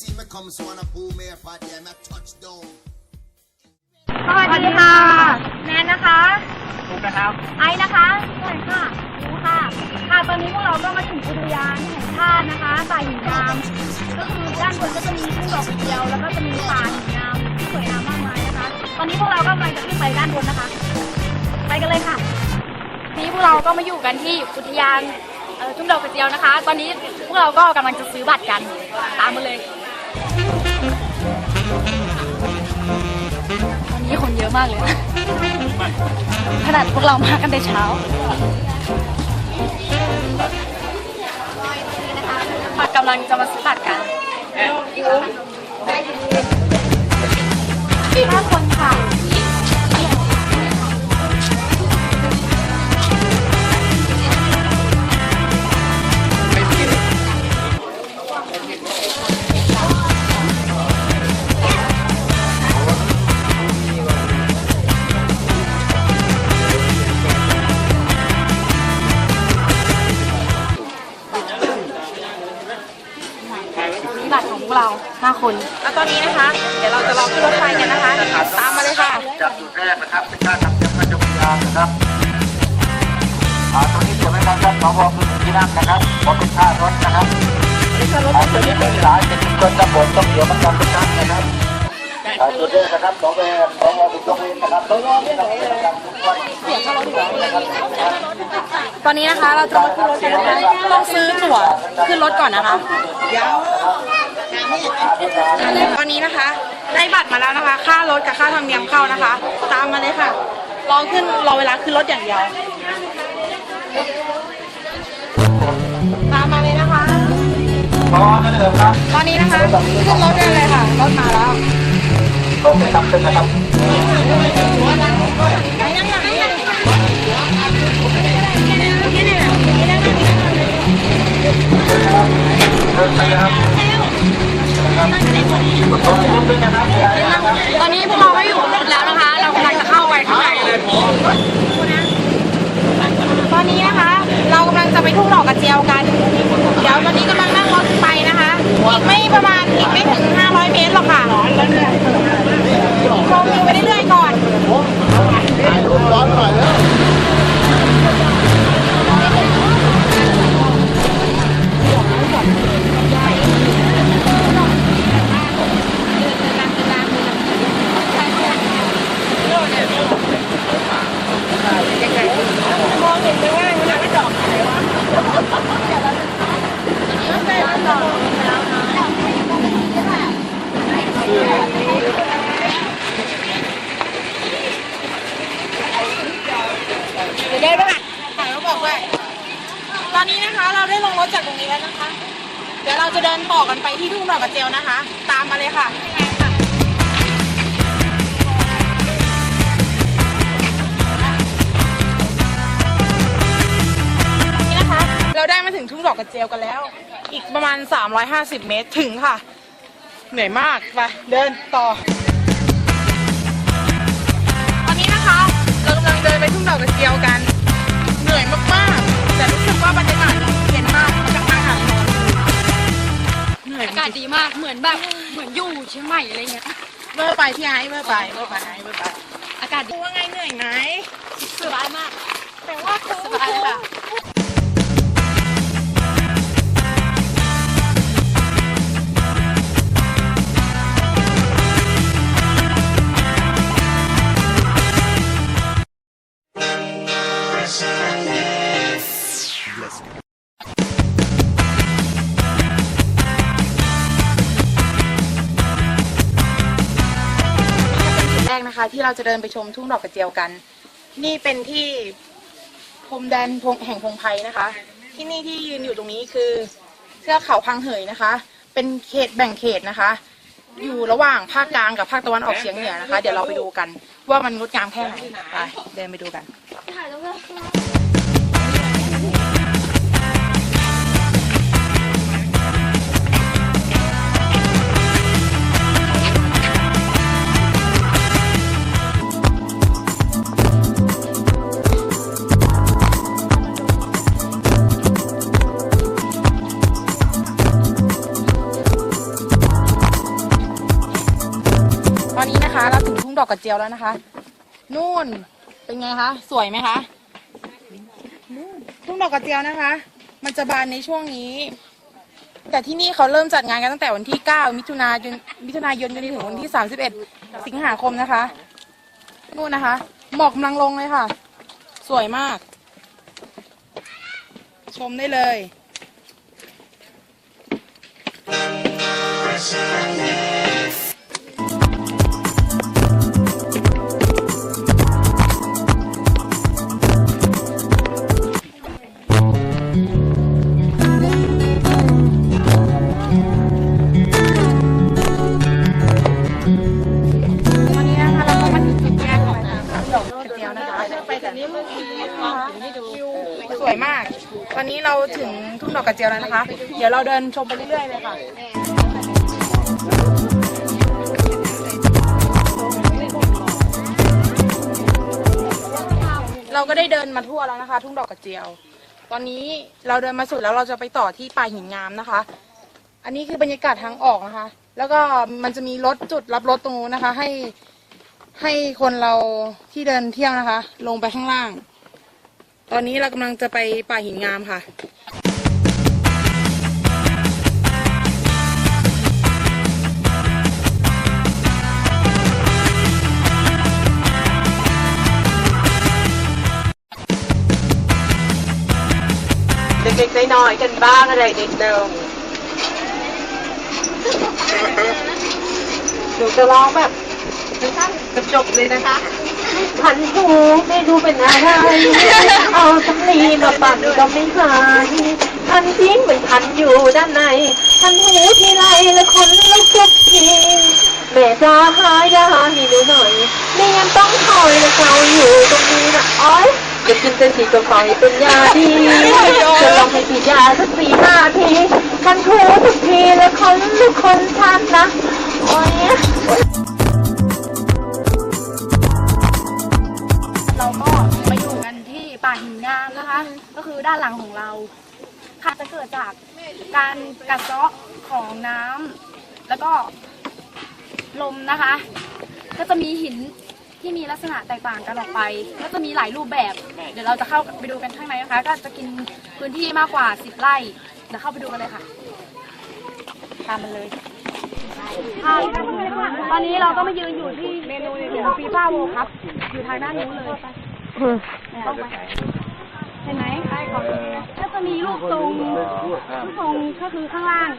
see me come, so wanna pull me apart, yeah, me touchdown. สวัสดีค่ะ แนนนะคะ ถูกนะครับ ไอซ์นะคะสวัสดีค่ะรู้ค่ะ ค่ะ ตอนนี้พวกเราก็มาถึงอุทยานแห่งชาตินะคะป่าหินงาม ก็คือด้านบนก็จะมีทุ่งดอกกระเจียว แล้วก็จะมีป่าหินงามที่สวยงามมากมายนะคะ ตอนนี้พวกเราก็กำลังจะขึ้นไปด้านบนนะคะ ไปกันเลยค่ะนี้พวกเราก็มาอยู่กันที่อุทยานเอ่อทุ่งดอกกระเจียวนะคะ ตอนนี้พวกเราก็กำลังจะซื้อบัตรกัน ตามมาเลย ตอนนี้คนเยอะมากเลยนะขนาดพวกเรามากันแต่เช้ากำลังจะมาซื้อบัตรกันห้าคนค่ะ คนแล้วตอนนี้นะคะ เดี๋ยวเราจะรอขึ้นรถไฟกันนะคะ ตามมาเลยค่ะจากจุดแรกนะครับเป็นการทำเนียมพระจงยามนะครับอ่าตรงนี้เตรียมไว้นะครับสวคือหนึ่งที่นั่งนะครับขอเป็นค่ารถนะครับอ่าตรงนี้เป็นหลายเป็นชุมชนตำบลต้องเดี๋ยวมันกันทุกท่านนะครับอ่าจุดแรกนะครับสวสวบุญยกเว้นนะครับสวเนี่ยไหนนะครับทุกวันเสียงเข้ามานะครับตอนนี้นะคะเราจะมาขึ้นรถกันนะคะต้องซื้อตั๋วขึ้นรถก่อนนะคะ ตอนนี้นะคะ ได้บัตรมาแล้วนะคะ ค่ารถกับค่าธรรมเนียมเข้านะคะ ตามมาเลยค่ะ รอขึ้นรอเวลาขึ้นรถอย่างเดียว ตามมาเลยนะคะ พร้อมนะเดิมครับตอนนี้นะคะขึ้นรถกันเลยค่ะรถมาแล้วตรงนะครับขึ้นนะครับเดินไปนะครับนะครับตรงนี้ขึ้น นะครับตอนนี้พวกเราก็อยู่แล้วนะคะ เรากำลังจะเข้าไปข้างในตอนนี้นะคะ เรากำลังจะไปทุ่งดอกกระเจียวกัน เดี๋ยวตอนนี้กำลังนั่งรถไปนะคะ อีกไม่ประมาณอีกไม่ถึง 500 เมตรหรอกค่ะชมวิวไปเรื่อยๆก่อน เดี๋ยวได้ป่ะถ่ายรูปบอกด้วยตอนนี้นะคะเราได้ลงรถจากตรงนี้แล้วนะคะ เราจะเดินต่อกันไปที่ทุ่งดอกกระเจียวนะคะ ตามมาเลยค่ะนี่นะคะ เราได้มาถึงทุ่งดอกกระเจียวกันแล้ว อีกประมาณ 350 เมตรถึงค่ะ เหนื่อยมากไปเดินต่อ ตอนนี้นะคะ เรากำลังเดินไปทุ่งดอกกระเจียวกัน อยอากาศดีมากเหมือนแบบเหมือนอยู่เชียงใหม่อะไรเงี้ยเมื่อไปที่ไอ้เมื่อไปเมื่อไปไอ้เมื่อไปอากาศดีดูว่าไงเหนื่อยไหมสบายมาก แต่ว่าคุ้มสบายเลยค่ะ ที่เราจะเดินไปชมทุ่งดอกกระเจียวกัน นี่เป็นที่พรมแดนพงแห่งพงไพรนะคะ ที่นี่ที่ยืนอยู่ตรงนี้คือเทือกเขาพังเหยนะคะ เป็นเขตแบ่งเขตนะคะ อยู่ระหว่างภาคกลางกับภาคตะวันออกเฉียงเหนือนะคะ เดี๋ยวเราไปดูกัน ว่ามันงดงามแค่ไหนไปเดินไปดูกัน เราถึงชุ่มดอกกระเจียวแล้วนะคะ นู่นเป็นไงคะ สวยไหมคะทุ่งดอกกระเจียวนะคะ มันจะบานในช่วงนี้ แต่ที่นี่เขาเริ่มจัดงานกันตั้งแต่วันที่ 9 มิถุนายนมิถุนายนจนถึงวันที่ 31 สิงหาคมนะคะ นู่นนะคะ หมอกกำลังลงเลยค่ะ สวยมาก ชมได้เลยต เดี๋ยวเราเดินชมไปเรื่อยๆเลยค่ะเราก็ได้เดินมาทั่วแล้วนะคะ ทุ่งดอกกระเจียว ตอนนี้เราเดินมาสุดแล้วเราจะไปต่อที่ป่าหินงามนะคะ อันนี้คือบรรยากาศทางออกนะคะ แล้วก็มันจะมีรถจุดรับรถตรงนู้นนะคะ ให้ให้คนเราที่เดินเที่ยวนะคะ ลงไปข้างล่าง ตอนนี้เรากำลังจะไปป่าหินงามค่ะ น้อยๆกันบ้างอะไรนิดนึงหนูจะร้องแบบสั้นๆกระจบเลยนะคะพันหูไม่รู้เป็นอะไร เอาสำลีมาปั่นก็ไม่หายพันทิ้งเหมือนพันอยู่ด้านใน พันหูทีไรละคนลุกทุกทีแม่จะหายยาให้หนูหน่อยไม่งั้นต้องคอยและเกาอยู่ตรงนี้นะอ้อย จะกินแต่สีก็คอยเป็นยาดีจะลองให้ฉีดยาสักสี่ห้าทีพันหูทุกทีละคนลุกคนชันนะโอ้ยเราก็มาอยู่กันที่ป่าหินงามนะคะ ก็คือด้านหลังของเราค่ะจะเกิดจากการกัดเซาะของน้ำแล้วก็ลมนะคะ ก็จะมีหิน ที่มีลักษณะแตกต่างกันออกไป ก็จะมีหลายรูปแบบ เดี๋ยวเราจะเข้าไปดูกันข้างในนะคะ ก็จะกินพื้นที่มากกว่า 10 ไร่เดี๋ยวเข้าไปดูกันเลยค่ะตามมาเลยค่ะตอนนี้เราก็มายืนอยู่ที่เมนูของฟีฟ่าโวครับ อยู่ทางด้านนู้นเลยต้องไปเห็นไหมก็จะมีลูกทรงลูกทรงก็คือข้างล่าง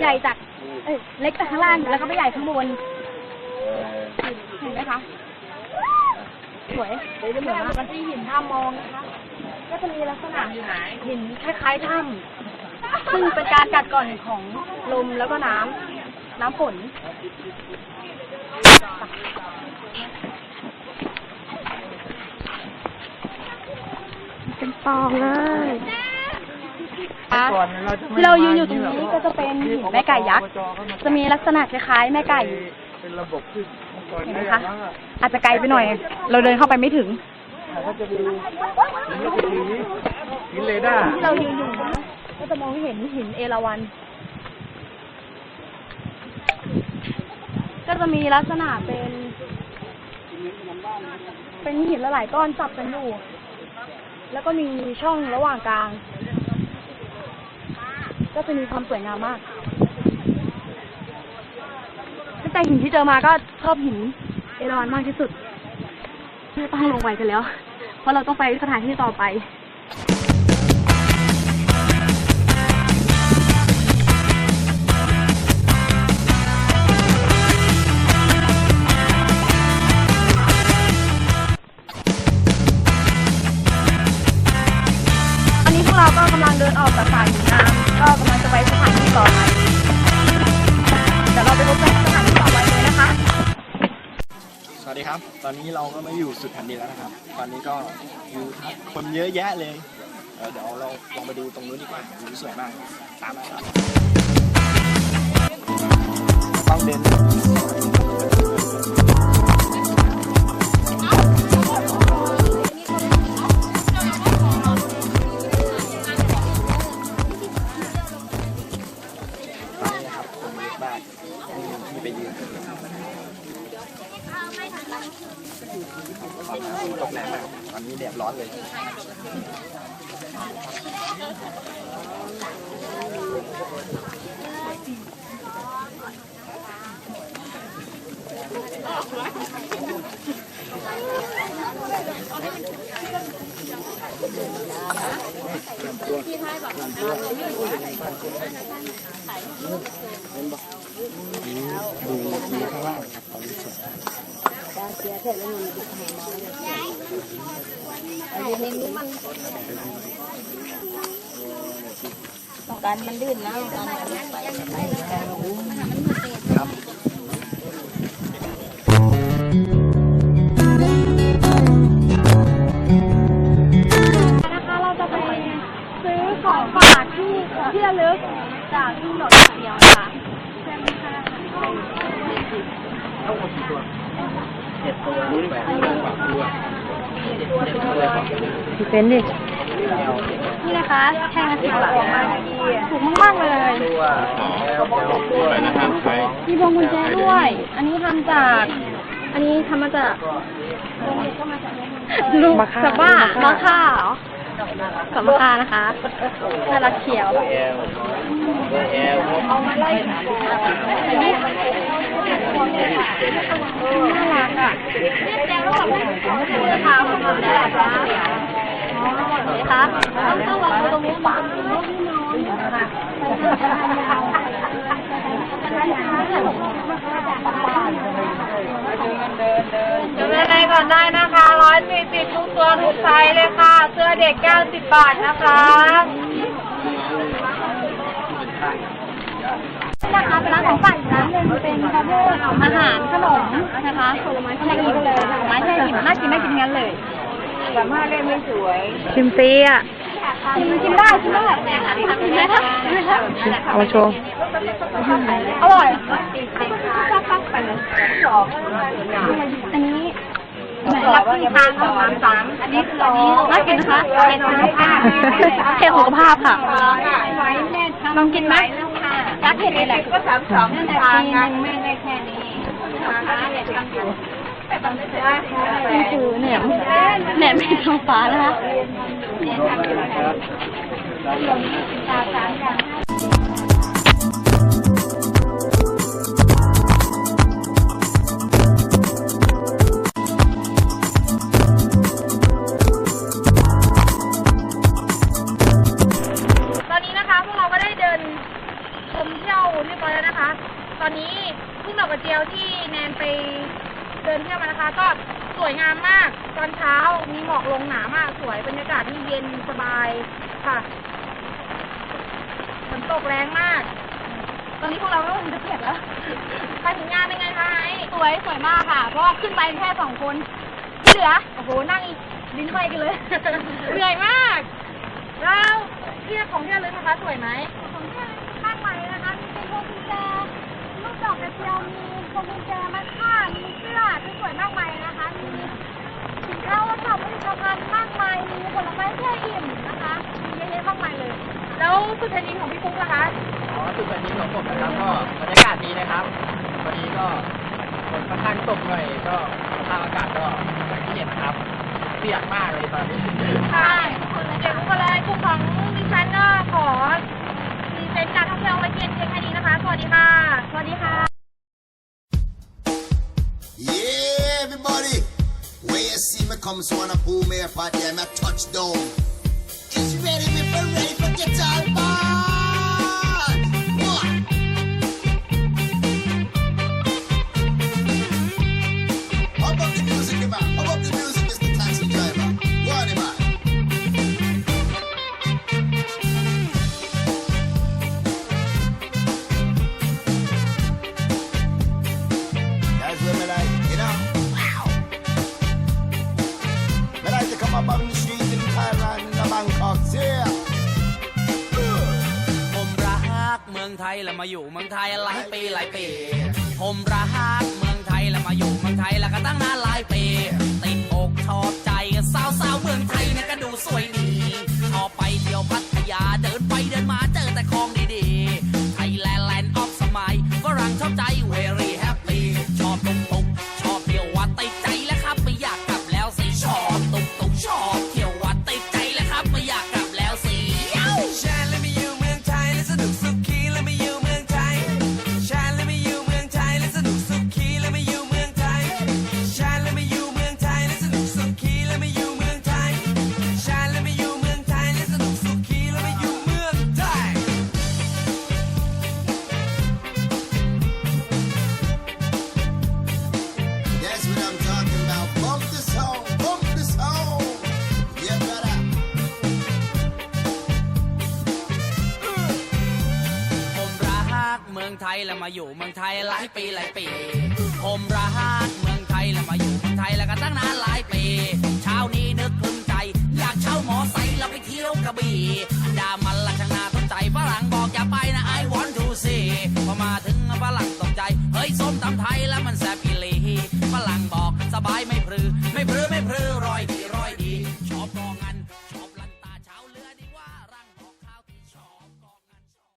ใหญ่จากเอ้ยเล็กจากข้างล่างแล้วก็ไม่ใหญ่ข้างบน เห็นไหมคะ สวยเหมือนมันที่หินถ้ำมองนะคะ ก็จะมีลักษณะหินคล้ายๆถ้ำซึ่งเป็นการกัดก่อนของลมแล้วก็น้ำน้ำฝนเป็นปองเลยที่เรายืนอยู่ตรงนี้ก็จะเป็นหินแม่ไก่ยักษ์ จะมีลักษณะคล้ายๆแม่ไก่ เป็นระบบที่ เห็นไหมคะ อาจจะไกลไปหน่อย เราเดินเข้าไปไม่ถึง ก็จะมีหินเรดาร์ที่เรายืนอยู่นะก็จะมองเห็นหินเอราวัณก็จะมีลักษณะเป็น เป็นหินละหลายก้อนจับกันอยู่ แล้วก็มีช่องระหว่างกลาง ก็จะมีความสวยงามมาก ตั้งแต่หินที่เจอมาก็ชอบหินเอราวัณมากที่สุดไม่ต้องลงไปกันแล้ว เพราะเราต้องไปสถานที่ต่อไปอันนี้พวกเราก็กำลังเดินออกจากป่าหินน้ำก็กำลังจะไปสถานที่ต่อไปเดี๋ยวเราไปพบกัน วัสดีครับ ตอนนี้เราก็มาอยู่สุดแผ่นดินแล้วนะครับ ตอนนี้ก็วิวทัศน์คนเยอะแยะเลยเออเดี๋ยวเราลองไปดูตรงนู้นดีกว่าวิวสวยมาก ตามมาครับต้องเดิน ตอนนี้แดดร้อนเลยดูดูข้างล่างครับตอนนี้สวย มากนะคะเราจะไปซื้อของฝากที่ที่ระลึกจากที่หนดเดียวค่ะใช่ไหมคะ เป็นดิ นี่นะคะแทงละสิบบาทถูกมากๆเลยมีพวงกุญแจด้วย อันนี้ทำจาก อันนี้ทำมาจากลูกสบ้ามาค่าเหรอ ขอบคุณค่ะนะคะ น่ารักเขียวเอามาไล่น่ารักอะเนี่ยแจงแล้วแบบราคาของมันได้ไหมคะคะต้องต้องวางตรงนี้ปัง เดินในก่อนได้นะคะร้อยสี่สิบทุกตัวทุกไซส์เลยค่ะ เสื้อเด็กเก้าสิบบาทนะคะนะคะเป็นร้านของฝากอีกร้านหนึ่งเป็นคาเฟ่อาหารขนมนะคะผลไม้ผลไม้เลยผลไม้ใช่กินน่ากินน่ากินงั้นเลยชิมซีอะชิม ชิมได้ชิมได้ชิมได้ค่ะเอามาโชว์อร่อยอันนี้เหมือนรับที่ทานของสามสามอันนี้คืออันนี้น่ากินนะคะเป็นสุขภาพเค็มสุขภาพค่ะลองกินไหมรักเห็ดนี่แหละก็สามสองนั่นแต่ปีนึงไม่ได้แค่นี้นี่ คือแหนมแหนมเป็นทองฟ้านะคะ ฝนตกแรงมาก ตอนนี้พวกเราก็คงจะเปียกแล้วไปถึงงานเป็นไงคะไอ้สวยสวยมากค่ะ เพราะว่าขึ้นไปแค่สองคนที่เหลือ โอ้โห นั่งอีกลิ้นไฟกันเลย เหนื่อยมาก แล้วที่ของที่ระลึกนะคะสวยไหมของที่ระลึกมากมายนะคะ มีเป็นพวงกุญแจลูกดอกกระเจียว มีพวงกุญแจมัดผ้ามีเสื้อที่สวยมากมายนะคะ มี สินค้าวัสดุผลิตภัณฑ์มากมายมีผลไม้แช่อิ่มนะคะมีเยอะแยะมากมายเลย แล้วสุดแผ่นดินของพี่ปุ๊กล่ะคะอ๋อจุดแผ่นดินของผมนะครับก็บรรยากาศดีนะครับวันนี้ก็ฝนค่อนข้างตกหน่อยก็สภาพอากาศก็อย่างที่เห็นนะครับเปียกมากเลยตอนนี้ใช่เดี๋ยวก็เลยกลุ่มของดิฉันก็ขอรีเซ็ตการท่องเที่ยวไว้เพียงแค่นี้นะคะสวัสดีค่ะสวัสดีค่ะ see me come, so wanna pull me apart, yeah, my touchdown. It's ready, me for ready for get มืองไทยแล้วมาอยู่เมืองไทยหลายปีหลายปี ผมรักเมืองไทยแล้วมาอยู่เมืองไทยแล้วก็ตั้งนานหลายปีติดอกชอบใจสาวสาวเมืองไทยเนี่ยก็ดูสวยดีชอบไปเที่ยวพัทยาเดินไปเดินมาเจอแต่ของดีๆ องไทยแล้วมาอยู่เมืองไทยหลายปีหลายปี ผมรักเมืองไทยแล้วมาอยู่เมืองไทยแล้วก็ตั้งนานหลายปี เช้านี้นึกคลึงใจ อยากเช่าหมอไซค์แล้วไปเที่ยวกระบี่ดามันละช่างน่าสนใจฝรั่งบอกอย่าไปนะ I want to see พอมาถึงฝรั่งตกใจ เฮ้ยส้มตำไทยแล้วมันแซ่บอีหลีฝรั่งบอกสบายไม่พรือ ไม่พรือไม่พรือยดีชอบต้อง